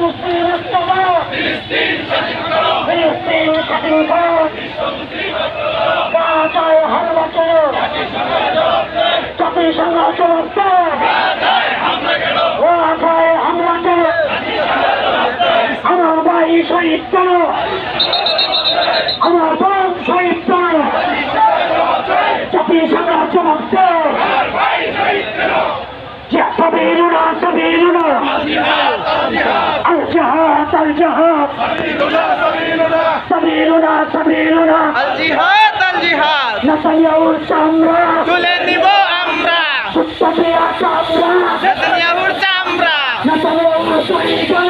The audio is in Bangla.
মুসলিম মুস্তফা ফিলিস্তিন স্বাধীন করো গাজায় হামলা করো জাতিসংঘ চলন্ত গাজায় হামলা করো আমার ভাই শহীদ করো আমার বোন শহীদ করো জাতিসংঘ চলন্ত الجهاد الجهاد سبيلنا سبيلنا سبيلنا سبيلنا الجهاد الجهاد نتنياهو الشامرا تلنيب أمرا تتبع شامرا نتنياهو الشامرا نتنياهو شهيدا